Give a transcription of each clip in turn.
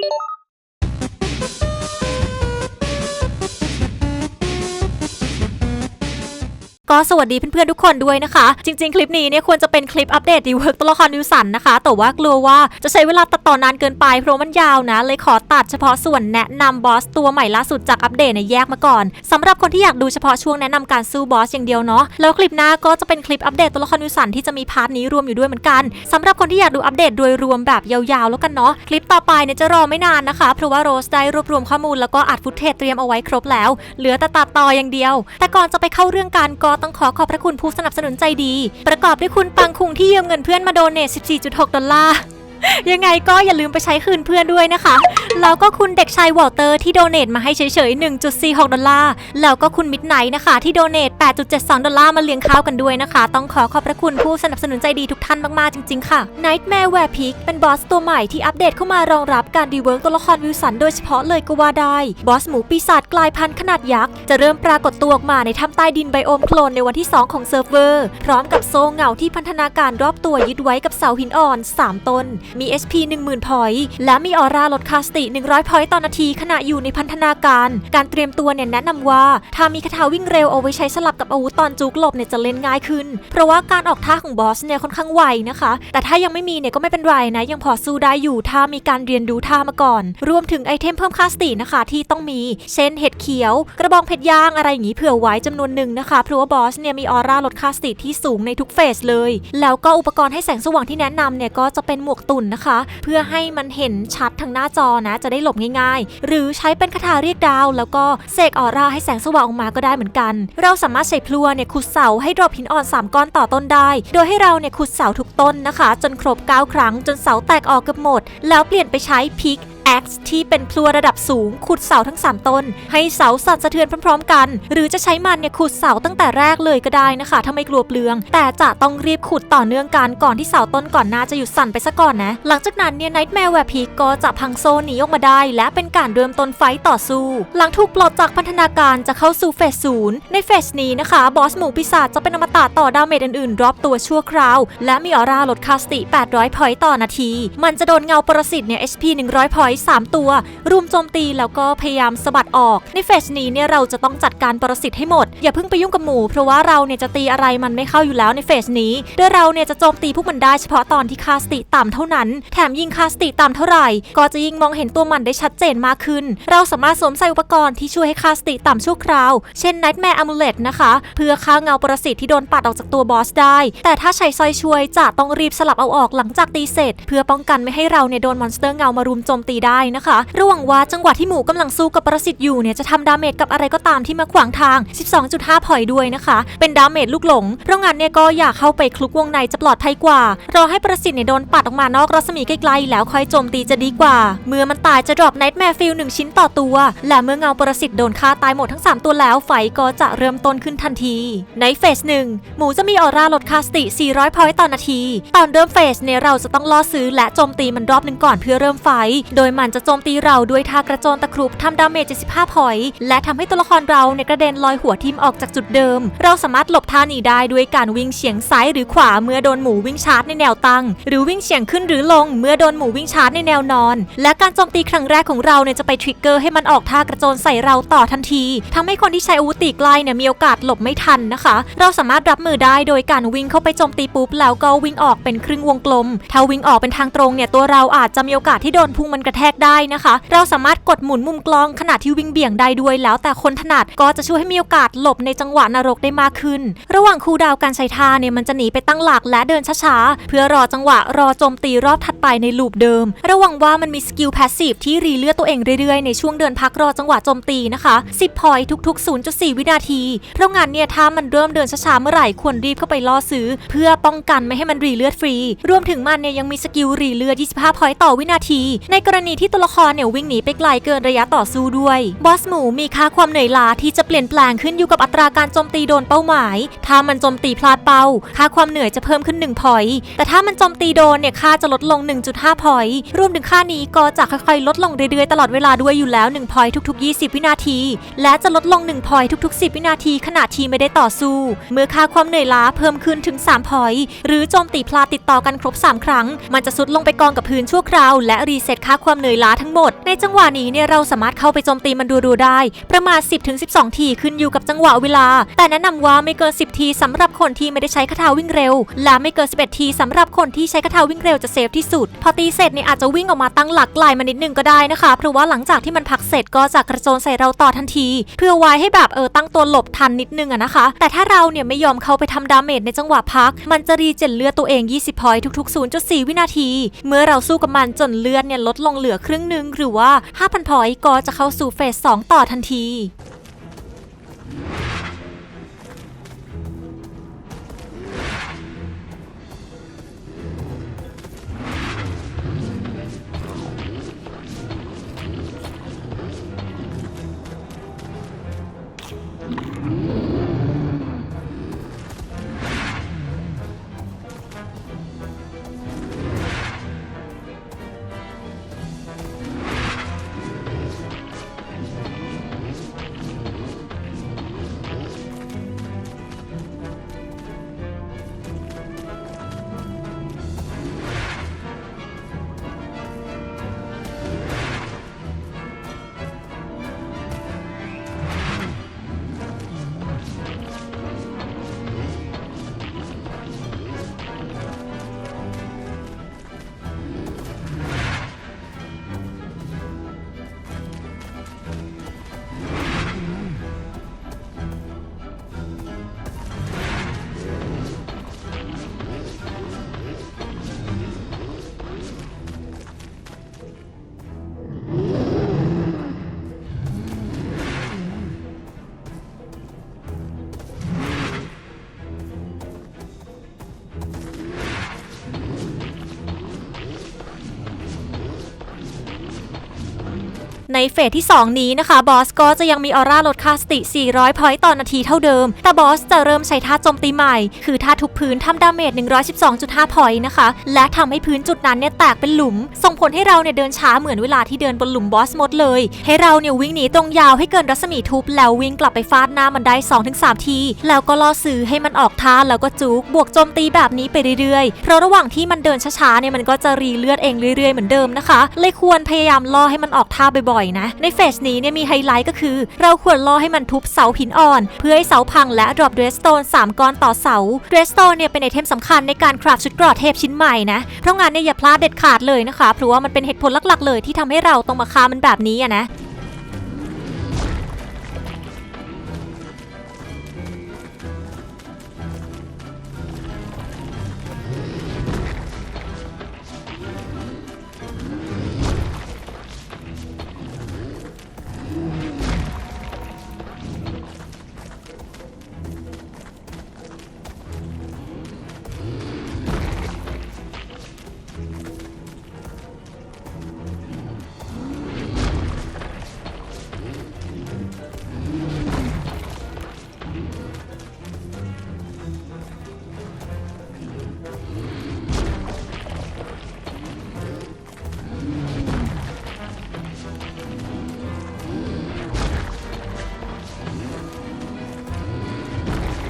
Thank you. สวัสดีเพื่อนๆทุกคนด้วยนะคะ จริง ๆ คลิปนี้เนี่ยควรจะเป็นคลิปอัปเดตดีเวิร์กตัวละครวิวสันนะคะ แต่ว่ากลัวว่าจะใช้เวลาตัดต่อนานเกินไปเพราะมันยาวนะ เลยขอตัดเฉพาะส่วนแนะนำบอสตัวใหม่ล่าสุดจากอัปเดตเนี่ยแยกมาก่อนสำหรับคนที่อยากดูเฉพาะช่วงแนะนำการสู้บอสอย่างเดียวเนาะแล้วคลิปหน้าก็จะเป็นคลิปอัปเดตตัวละครวิวสันที่จะมีพาร์ทนี้รวมอยู่ด้วยเหมือนกันสำหรับคนที่อยากดูอัปเดตโดยรวมแบบยาวๆ แล้วกันเนาะคลิปต่อไปเนี่ยจะรอไม่นานนะคะ เพราะว่าโรสได้รวบรวมข้อมูลแล้วก็อัดฟุตเทจเตรียมเอาไว้ครบแล้ว เหลือแต่ตัดต่ออย่างเดียว แต่ก่อนจะไปเข้าเรื่องกันก็ต้องขอขอบพระคุณผู้สนับสนุนใจดี ประกอบด้วยคุณปังคุงที่ยืมเงินเพื่อนมาโดเนท14.6 ดอลลาร์ ยังไงก็อย่าลืมไปใช้คืนเพื่อนด้วยนะคะ แล้วก็คุณเด็กชายวอลเตอร์ที่โดเนทมาให้เฉยๆ 1.46 ดอลลาร์ แล้วก็คุณมิดไนท์นะคะ ที่โดเนท8.72 ดอลลาร์มาเลี้ยงข้าวกันด้วยนะคะ ต้องขอขอบพระคุณผู้สนับสนุนใจดีทุกท่านมาก ๆ จริง ๆ ค่ะ Nightmare Were Peak เป็นบอสตัวใหม่ที่อัปเดตเข้ามารองรับการดีเวิร์กตัวละครวิลสันโดยเฉพาะเลยก็ว่าได้ บอสหมูปีศาจกลายพันธุ์ขนาดยักษ์จะเริ่มปรากฏตัวออกมาในถ้ำใต้ดินไบโอมโคลนในวันที่ 2 ของเซิร์ฟเวอร์ พร้อมกับโซ่เงาที่พันธนาการรอบตัวยึดไว้กับเสาหินอ่อน 3 ต้นมี SP 10,000 พอยต์ และมีออร่าลดคาสติ 100 พอยต์ต่อนาทีขณะอยู่ในพันธนาการ การเตรียมตัวเนี่ยแนะนำว่า ถ้ามีคาถาวิ่งเร็วเอาไว้ใช้สลับกับอาวุธตอนจุกหลบเนี่ยจะเล่นง่ายขึ้น เพราะว่าการออกท่าของบอสเนี่ยค่อนข้างไวนะคะ แต่ถ้ายังไม่มีเนี่ยก็ไม่เป็นไรนะ ยังพอสู้ได้อยู่ถ้ามีการเรียนรู้ท่ามาก่อน รวมถึงไอเทมเพิ่มคาสตินะคะที่ต้องมี เช่นเห็ดเขียว กระบองเพชรย่างอะไรอย่างนี้เผื่อไว้จำนวนหนึ่งนะคะ เพราะว่าบอสเนี่ยมีออร่าลดคาสติที่สูงในทุกเฟสเลย แล้วก็อุปกรณ์ให้แสงสว่างที่แนะนำเนี่ยก็จะเป็นหมวกตุนนะคะ เพื่อให้มันเห็นชัดทางหน้าจอนะ จะได้หลบง่ายๆ หรือใช้เป็นคาถาเรียกดาว แล้วก็เสกออร่าให้แสงสว่างออกมาก็ได้เหมือนกัน เราสามารถใช้พลัวเนี่ยขุดเสาให้ดรอปหินอ่อน 3 ก้อนต่อต้นได้ โดยให้เราเนี่ยขุดเสาทุกต้นนะคะ จนครบ 9 ครั้งจนเสาแตกออกเกือบหมด แล้วเปลี่ยนไปใช้พิก X ที่เป็นพลัวระดับสูง ขุดเสาทั้ง 3 ต้น ให้เสาสั่นสะเทือนพร้อม ๆ กัน หรือจะใช้มันเนี่ยขุดเสาตั้งแต่แรกเลยก็ได้นะคะ ถ้าไม่กลัวเปลือง แต่จะต้องรีบขุดต่อเนื่องกันก่อนที่เสาต้นก่อนหน้าจะหยุดสั่นไปซะก่อนนะ หลังจากนั้นเนี่ย Nightmare Were Peak ก็จะพังโซนหนีออกมาได้ และเป็นการเริ่มต้นไฟต์ต่อสู้ หลังถูกปลดจากพันธนาการจะเข้าสู่เฟสศูนย์ในเฟสนี้นะคะบอสหมูปีศาจจะเป็นอมตะต่อดาเมจอื่นๆรอบตัวชั่วคราว และมีออร่าลดคาสติ 800พอยต์ต่อนาที มันจะโดนเงาปรสิตเนี่ย HP 100พอยต์3 ตัว รุมโจมตีแล้วก็พยายามสะบัดออก ในเฟสนี้เนี่ยเราจะต้องจัดการปรสิตให้หมด อย่าเพิ่งไปยุ่งกับหมู เพราะว่าเราเนี่ยจะตีอะไรมันไม่เข้าอยู่แล้วในเฟสนี้ โดยเราเนี่ยจะโจมตีพวกมันได้เฉพาะตอนที่คาสติต่ำเท่านั้น แถมยิงคาสติต่ำเท่าไหร่ ก็จะยิ่งมองเห็นตัวมันได้ชัดเจนมากขึ้น เราสามารถสวมใส่อุปกรณ์ที่ช่วยให้คาสติต่ำชั่วคราว เช่น Nightmare Amulet นะคะ เพื่อฆ่าเงาปรสิตที่โดนปัดออกจากตัวบอสได้ แต่ถ้าใช้ซอยช่วยจะต้องรีบสลับเอาออกหลังจากตีเสร็จ เพื่อป้องกันไม่ให้เราเนี่ยโดนมอนสเตอร์เงามารุมโจมตีได้นะคะ ระหว่างว่าจังหวะที่หมูกำลังสู้กับปรสิตอยู่เนี่ยจะทำดาเมจกับอะไรก็ตามที่มาขวางทาง 12.5 พอยด้วยนะคะ เป็นดาเมจลูกหลง เพราะงั้นเนี่ยก็อยากเข้าไปคลุกวงในจะปลอดภัยกว่า รอให้ปรสิตเนี่ยโดนปัดออกมานอกรัศมีใกล้ๆแล้วค่อยโจมตีจะดีกว่า เมื่อมันตายจะดรอปไนท์แมร์ฟิลหนึ่งชิ้นต่อตัว และเมื่อเงาปรสิตโดนฆ่าตายหมดทั้ง 3 ตัวแล้วไฟก็จะเริ่มต้นขึ้นทันที ในเฟสหนึ่งหมูจะมีออร่าลดคาสติ 400 พอยต์ต่อนาที ตอนเริ่มเฟสเนี่ยเราจะต้องล่อซื้อและโจมตีมันรอบหนึ่งก่อนเพื่อเริ่มไฟ โดยมันจะโจมตีเราด้วยท่ากระโจนตะครุบทำดาเมจ75พอยต์และทำให้ตัวละครเราเนี่ยกระเด็นลอยหัวทิมออกจากจุดเดิม เราสามารถหลบท่านี้ได้ด้วยการวิ่งเฉียงซ้ายหรือขวาเมื่อโดนหมูวิ่งชาร์จในแนวตั้ง หรือวิ่งเฉียงขึ้นหรือลงเมื่อโดนหมูวิ่งชาร์จในแนวนอน และการโจมตีครั้งแรกของเราเนี่ยจะไปทริกเกอร์ให้มันออกท่ากระโจนใส่เราต่อทันทีทำให้คนที่ใช้อาวุธตีใกล้เนี่ยมีโอกาสหลบไม่ทันนะคะ เราสามารถรับมือได้โดยการวิ่งเข้าไปโจมตีปุ๊บแล้วก็วิ่งออกเป็นครึ่งวงกลม ถ้าวิ่งออกเป็นทางตรงเนี่ยตัวเราอาจจะมีโอกาสที่โดนพุงมันกระแทกได้นะคะ เราสามารถกดหมุนมุมกลองขณะที่วิ่งเบี่ยงได้ด้วยแล้วแต่คนถนัดก็จะช่วยให้มีโอกาสหลบในจังหวะนรกได้มากขึ้น ระหว่างคูดาวการใช้ท่าเนี่ยมันจะหนีไปตั้งหลักและเดินช้าๆ เพื่อรอจังหวะรอโจมตีรอบถัดไปในลูปเดิม ระวังว่ามันมีสกิลแพสซีฟที่รีเลือดตัวเองเรื่อยๆ ในช่วงเดินพักรอจังหวะโจมตีนะคะ10พอยทุก ๆ 0.4 วินาที เพราะงั้นเนี่ยถ้ามันเริ่มเดินช้าๆเมื่อไหร่ควรรีบเข้าไปล่อซื้อ เพื่อป้องกันไม่ให้มันรีเลือดฟรี รวมถึงมันเนี่ยยังมีสกิลรีเลือด25พอยต์ต่อวินาที ในกรณีที่ตัวละครเนี่ยวิ่งหนีไปไกลเกินระยะต่อสู้ด้วย บอสหมูมีค่าความเหนื่อยล้าที่จะเปลี่ยนแปลงขึ้นอยู่กับอัตราการโจมตีโดนเป้าหมาย ถ้ามันโจมตีพลาดเป้า ค่าความเหนื่อยจะเพิ่มขึ้น1พอยต์แต่ถ้ามันโจมตีโดนเนี่ยค่าจะลดลง 1.5พอยต์รวมถึงค่านี้ก็จะค่อยๆ ลดลงเรื่อยๆ ตลอดเวลาด้วยอยู่แล้ว1พอยต์ทุก ๆ 20 วินาที และจะลดลง1พอยต์ทุก ๆ 10 วินาทีขณะที่ไม่ได้ต่อสู้ เมื่อค่าความเหนื่อยล้าเพิ่มขึ้นถึง3พอยต์หรือโจมตีพลาดติดต่อกันครบ 3 ครั้ง มันจะซุดลงไปกองกับพื้นชั่วคราว และรีเซ็ตค่าความเหนื่อยล้าทั้งหมด ในจังหวะนี้เนี่ยเราสามารถเข้าไปโจมตีมันดูๆได้ ประมาณ 10-12 ทีขึ้นอยู่กับจังหวะเวลา แต่แนะนำว่าไม่เกิน 10 ทีสำหรับคนที่ไม่ได้ใช้คาถาวิ่งเร็ว และไม่เกิน 11 ทีสำหรับคนที่ใช้คาถาวิ่งเร็วจะเซฟที่สุด พอตีเสร็จเนี่ยอาจจะวิ่งออกมาตั้งหลักไกลมานิดนึงก็ได้นะคะ เพราะว่าหลังจากที่มันพักเสร็จก็จะกระโจนใส่เราต่อทันที เพื่อไว้ให้แบบเออตั้งตัวหลบทันนิดนึงอะนะคะ แต่ถ้าเราเนี่ยไม่ยอมเข้าไปทำดาเมจในจังหวะพัก มันจะรีเจนเลือดตัวเอง 20 พอยทุกๆ 0.4 วินาที เมื่อเราสู้กับมันจนเลือดเนี่ยลดลงเหลือลือครึ่งหนึ่งหรือว่า 5,000พอยต์ก็จะเข้าสู่เฟส 2 ต่อทันที ในเฟสที่ 2 นี้นะคะบอสก็จะยังมีออร่าลดค่าสติ 400 พอยต์ต่อนาทีเท่าเดิม แต่บอสจะเริ่มใช้ท่าโจมตีใหม่ คือท่าทุบพื้นทำดาเมจ 112.5 พอยต์นะคะ และทำให้พื้นจุดนั้นเนี่ยแตกเป็นหลุม ส่งผลให้เราเนี่ยเดินช้าเหมือนเวลาที่เดินบนหลุมบอสหมดเลย ให้เราเนี่ยวิ่งหนีตรงยาวให้เกินรัศมีทุบแล้ววิ่งกลับไปฟาดหน้ามันได้ 2-3 ที แล้วก็ล่อซื้อให้มันออกท่าแล้วก็จุกบวกโจมตีแบบนี้ไปเรื่อยๆ เพราะระหว่างที่มันเดินช้าๆเนี่ยมันก็จะรีเลือดเองเรื่อยๆเหมือนเดิมนะคะ เลยควรพยายามล่อให้มันออกท่าบ่อยนะ ในเฟสนี้เนี่ยมีไฮไลท์ก็คือ เราควรล่อให้มันทุบเสาหินอ่อน เพื่อให้เสาพังและดรอปเดรสโตน3ก้อนต่อเสาเดรสโตนเนี่ยเป็นไอเทมสำคัญในการคราฟชุดเกราะเทพชิ้นใหม่นะ เพราะงานเนี่ยอย่าพลาดเด็ดขาดเลยนะคะ เพราะว่ามันเป็นเหตุผลหลักๆ เลยที่ทำให้เราต้องมาฆ่ามันแบบนี้อะนะ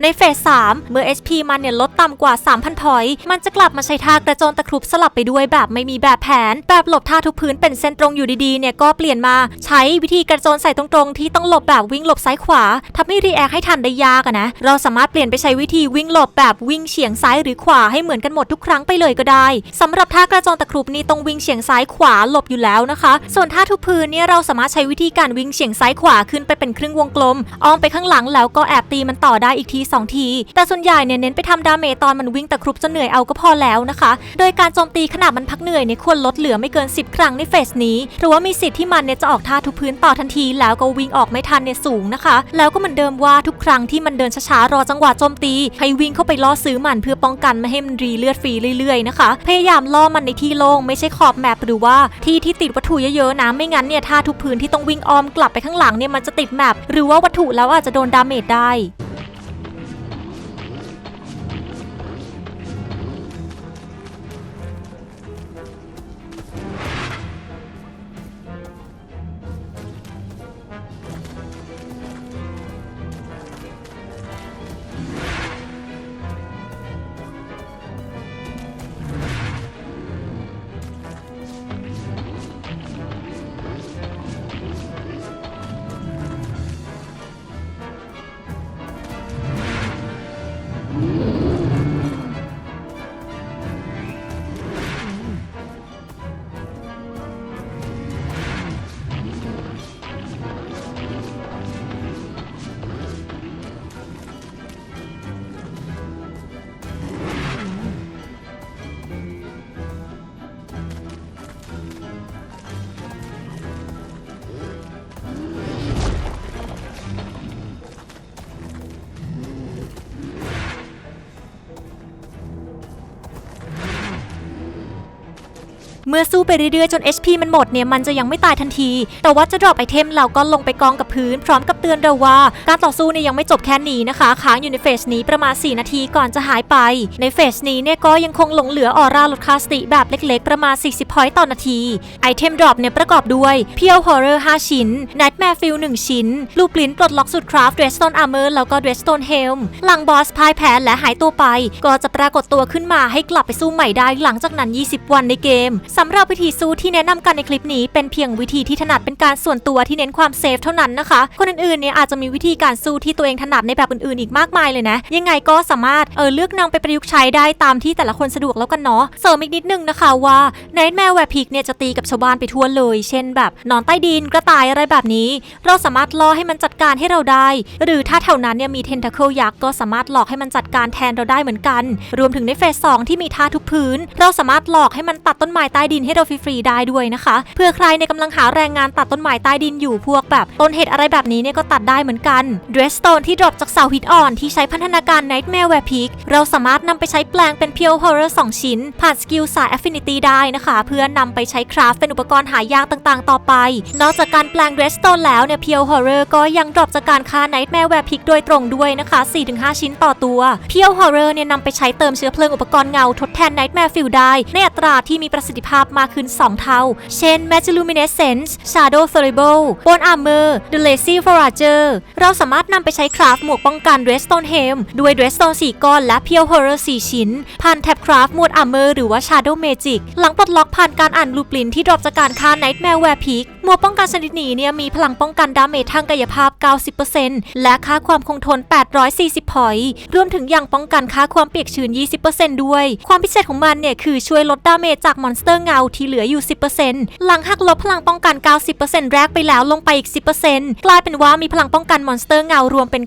ในเฟส3เมื่อ HP มันเนี่ยลดต่ำกว่า 3,000 พอยต์มันจะกลับมาใช้ท่ากระโจนตะครุบสลับไปด้วยแบบไม่มีแบบแผน แบบหลบท่าทุกพื้นเป็นเส้นตรงอยู่ดีๆเนี่ยก็เปลี่ยนมาใช้วิธีกระโจนใส่ตรงๆ ที่ต้องหลบแบบวิ่งหลบซ้ายขวาทำให้รีแอคให้ทันได้ยากะนะเราสามารถเปลี่ยนไปใช้วิธีวิ่งหลบแบบวิ่งเฉียงซ้ายหรือขวาให้เหมือนกันหมดทุกครั้งไปเลยก็ได้สำหรับท่ากระโจนตะครุบนี่ต้องวิ่งเฉียงซ้ายขวาหลบอยู่แล้วนะคะ ส่วนท่าทุกพื้นเนี่ยเราสามารถใช้วิธีการวิ่งเฉียงซ้ายขวาขึ้นไปเป็นครึ่งวงกลมอ้อมไปข้างหลังแล้วก็แอบตีมันต่อได้อีกทีสองที แต่ส่วนใหญ่เนี่ยเน้นไปทำดาเมจตอนมันวิ่งตะครุบจนเหนื่อยเอาก็พอแล้วนะคะ โดยการโจมตีขณะมันพักเหนื่อยเนี่ยควรลดเหลือไม่เกิน 10 ครั้งในเฟสนี้หรือว่ามีสิทธิ์ที่มันเนี่ยจะออกท่าทุกพื้นต่อทันที แล้วก็วิ่งออกไม่ทันเนี่ยสูงนะคะ แล้วก็เหมือนเดิมว่าทุกครั้งที่มันเดินช้าๆรอจังหวะโจมตีให้วิ่งเข้าไปล่อซื้อมันเพื่อป้องกันไม่ให้มันรีเลือดฟรีเรื่อยๆนะคะ พยายามล่อมันในที่โล่งไม่ใช่ขอบแมปหรือว่าที่ที่ติดวัตถุเยอะๆนะไม่งั้นเนี่ยท่าทุกพื้นที่ต้องวิ่งอ้อมกลับไปข้างหลังเนี่ยมันจะติดแมปหรือว่าวัตถุแล้วอาจจะโดนดาเมจได้ เมื่อสู้ไปเรื่อยๆจน HP มันหมดเนี่ยมันจะยังไม่ตายทันที แต่ว่าจะดรอปไอเทมเราก็ลงไปกองกับพื้น พร้อมกับเตือนเราว่า การต่อสู้เนี่ยยังไม่จบแค่นี้นะคะ ค้างอยู่ในเฟสนี้ประมาณ 4 นาทีก่อนจะหายไป ในเฟสนี้เนี่ยก็ยังคงหลงเหลือออร่าลดคาสติแบบเล็กๆ ประมาณ 40พอยต์ต่อนาที ไอเทมดรอปเนี่ยประกอบด้วยเพียวฮอร์เรอร์5ชิ้น Nightmare Fuel 1ชิ้น ลูปลิ้นปลดล็อกสุดคราฟ Redstone Armor แล้วก็ Redstone Helm หลังบอสพ่ายแพ้และหายตัวไป ก็จะปรากฏตัวขึ้นมาให้กลับไปสู้ใหม่ได้หลังจากนั้น 20 วันในเกมสำหรับวิธีสู้ที่แนะนำกันในคลิปนี้ เป็นเพียงวิธีที่ถนัดเป็นการส่วนตัวที่เน้นความเซฟเท่านั้นนะคะ คนอื่นๆเนี่ยอาจจะมีวิธีการสู้ที่ตัวเองถนัดในแบบอื่นๆอีกมากมายเลยนะ ยังไงก็สามารถเออเลือกนำไปประยุกต์ใช้ได้ตามที่แต่ละคนสะดวกแล้วกันเนาะเสริมอีกนิดนึงนะคะว่าในแมวแวร์พิกเนี่ยจะตีกับชาวบ้านไปทั่วเลย เช่นแบบนอนใต้ดินกระต่ายอะไรแบบนี้ เราสามารถล่อให้มันจัดการให้เราได้ หรือถ้าแถวนั้นเนี่ยมีเทนทาเคิลยักษ์ก็สามารถหลอกให้มันจัดการแทนเราได้เหมือนกัน รวมถึงในเฟสสองที่มีท่าทุกพื้น เราสามารถหลอกให้มันตัดต้นไม้ใต้ดินให้เราฟรีๆได้ด้วยนะคะเพื่อใครในยกำลังหาแรงงานตัดต้นไม้ใต้ดินอยู่พวกแบบต้นเห็ดอะไรแบบนี้เนี่ยก็ตัดได้เหมือนกันเดรสโตนที่ดรอปจากเสาหินอ่อนที่ใช้พัฒนาการ Nightmare w e r p i c เราสามารถนำไปใช้แปลงเป็น Pure Horror 2 ชิ้น ผ่านสกิลสาย Affinity ได้นะคะ เพื่อนำไปใช้คราฟเป็นอุปกรณ์หายากต่างๆ ต่อไป นอกจากการแปลง Redstone แล้วเนี่ย Pure Horror ก็ยังดรอปจากการค่า Nightmare w e r p i c โดยตรงด้วยนะคะ 4-5 ชิ้นต่อตัว Pure Horror เนี่ยนำไปใช้เติมเชื้อเพลิงอุปกรณ์เงาทดแทน Nightmare Fuel ได้ในอัตราที่มีประสิทธิภาพาพมากขึ้น 2 เท่า เช่น Magic Luminescence Shadow Variable Bone Armor The Lazy Forager เราสามารถนำไปใช้คราฟหมวกป้องกัน Redstone Helm ด้วย Redstone 4 ก้อน และ Pure Horror 4 ชิ้น ผ่านแท็บคราฟหมวด Armor หรือว่า Shadow Magic หลังปลดล็อกผ่านการอ่านลูปรินที่ดรอปจากการฆ่า Nightmare w e r p i c หมวกป้องกันชนิดนี้เนี่ยมีพลังป้องกันดาเมจทางกายภาพ 90%และค่าความคงทน 840 พอยต์รวมถึงยังป้องกันค่าความเปียกชื้น 20%ด้วย ความพิเศษของมันเนี่ยคือช่วยลดดาเมจจากมอนสเตอร์เงาที่เหลืออยู่ 10%หลังหักลบพลังป้องกัน 90%แรกไปแล้วลงไปอีก 10%กลายเป็นว่ามีพลังป้องกันมอนสเตอร์เงารวมเป็น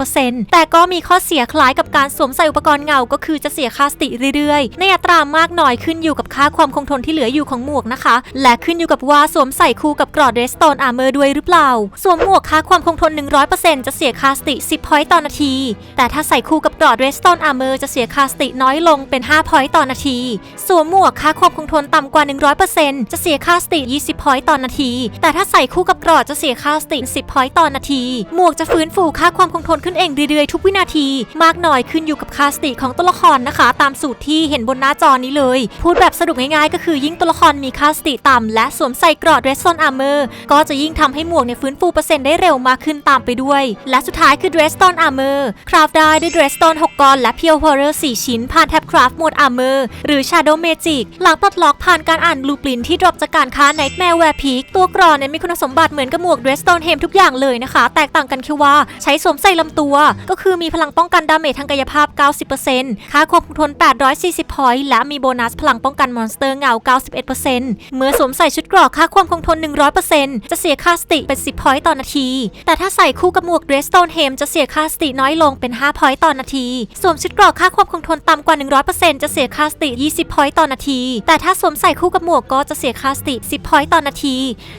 91%แต่ก็มีข้อเสียคล้ายกับการสวมใส่อุปกรณ์เงาก็คือจะเสียค่าสติเรื่อยๆ ในอัตรามากหน่อยขึ้นอยู่กับค่าความคงทนที่เหลืออยู่ของหมวกนะคะ และขึ้นอยู่กับว่าสวมใส่คู่กับกรอดเรสโตนอาร์เมอร์ด้วยหรือเปล่า สวมหมวกค่าความคงทน 100%จะเสียค่าสติ 10พอยต์ต่อนาที แต่ถ้าใส่คู่กับกรอดเรสโตนอาร์เมอร์จะเสียค่าสติน้อยลงเป็น 5พอยต์ต่อนาที สวมหมวกค่าความคงทนต่ำกว่า 100%จะเสียค่าสติ 20 พอยต์ต่อนาที แต่ถ้าใส่คู่กับกรอดจะเสียค่าสติ 10 พอยต์ต่อนาที หมวกจะฟื้นฟูค่าความคงทนขึ้นเองเรื่อยๆ ทุกวินาที มากหน่อยขึ้นอยู่กับค่าสติของตัวละครนะคะ ตามสูตรที่เห็นบนหน้าจอนี้เลย พูดแบบสรุปง่ายๆ ก็คือยิ่งตัวละครมีค่าสติต่ำและสวมใส่กรอดเรสโซนอาร์เมอร์ก็จะยิ่งทำให้หมวกเนี่ยฟื้นฟูเปอร์เซ็นต์ได้เร็วมากขึ้นตามไปด้วย และสุดท้ายคือ Dressstone Armor คราฟได้ด้วย Dressstone 6ก้อนและ Pure Horror 4ชิ้นผ่านแท็บคราฟหมวด Armor หรือ Shadow Magic หลังปลดล็อกผ่านการอ่าน Blueprint ที่ดรอปจากการค้า Nightmare Wear Peak ตัวกรอนเนี่ยมีคุณสมบัติเหมือนกับหมวก Dressstone Hem ทุกอย่างเลยนะคะ แตกต่างกันแค่ว่าใช้สวมใส่ลำตัว ก็คือมีพลังป้องกันดาเมจทางกายภาพ 90%ค่าควบคุมทน 840 พอยต์และมีโบนัสพลังป้องกันมอนสเตอร์เงา 91%เมื่อสวมใส่ชุดกราะค่าความคงทน 100%จะเสียค่าสติเป็น 10 พอยต์ต่อนาที แต่ถ้าใส่คู่กับหมวก Dressstone Hem จะเสียค่าสติน้อยลงเป็น 5 พอยต์ต่อนาที สวมชุดกราะค่าความคงทนต่ำกว่า 100%จะเสียค่าสติ 20 พอยต์ต่อนาที แต่ถ้าสวมส่คู่กับหมวกก็จะเสียค่าสติ 10 พอยต์ต่อนาที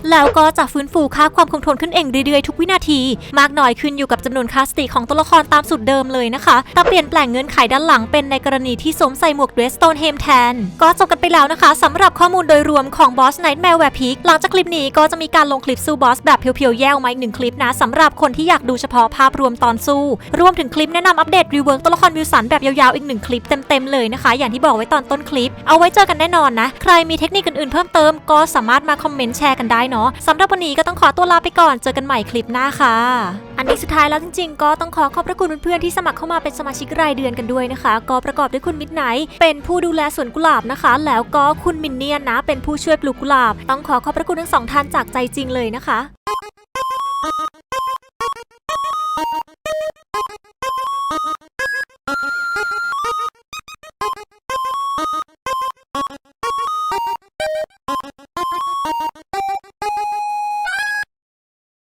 แล้วก็จะฟื้นฟูค่าความคงทนขึ้นเองเรื่อยๆ ทุกวินาที มากน้อยขึ้นอยู่กับจำนวนค่าสติของตัวละครตามสูตรเดิมเลยนะคะ แต่เปลี่ยนแปลงเงื่อนไขด้านหลังเป็นในกรณีที่สวมใส่หมวก Dressstone Hem แทน ก็จบกันไปแล้วนะคะสำหรับข้อมูลโดยรวมของ Boss Nightmare Wear Peak หลังจากคลิปนี้ก็จะมีการลงคลิปสู้บอสแบบเพียวๆแยกออกมาอีกหนึ่งคลิปนะสำหรับคนที่อยากดูเฉพาะภาพรวมตอนสู้ รวมถึงคลิปแนะนำอัปเดตรีเวิร์กตัวละครวิวสันแบบยาวๆอีกหนึ่งคลิปเต็มๆเลยนะคะ อย่างที่บอกไว้ตอนต้นคลิป เอาไว้เจอกันแน่นอนนะใครมีเทคนิคอื่นๆเพิ่มเติม ก็สามารถมาคอมเมนต์แชร์กันได้เนาะสำหรับวันนี้ก็ต้องขอตัวลาไปก่อนเจอกันใหม่คลิปหน้าค่ะ อันนี้สุดท้ายแล้วจริง ๆ ก็ต้องขอขอบพระคุณเพื่อนๆที่สมัครเข้ามาเป็นสมาชิกรายเดือนกันด้วยนะคะ ก็ประกอบด้วยคุณมิดไนท์เป็นผู้ดูแลสวนกุหลาบนะคะ แล้วก็คุณมินเนียนนะ เป็นผู้ช่วยปลูกกุหลาบ ต้องขอขอบพระคุณทั้งสองท่านจากใจจริงเลยนะคะ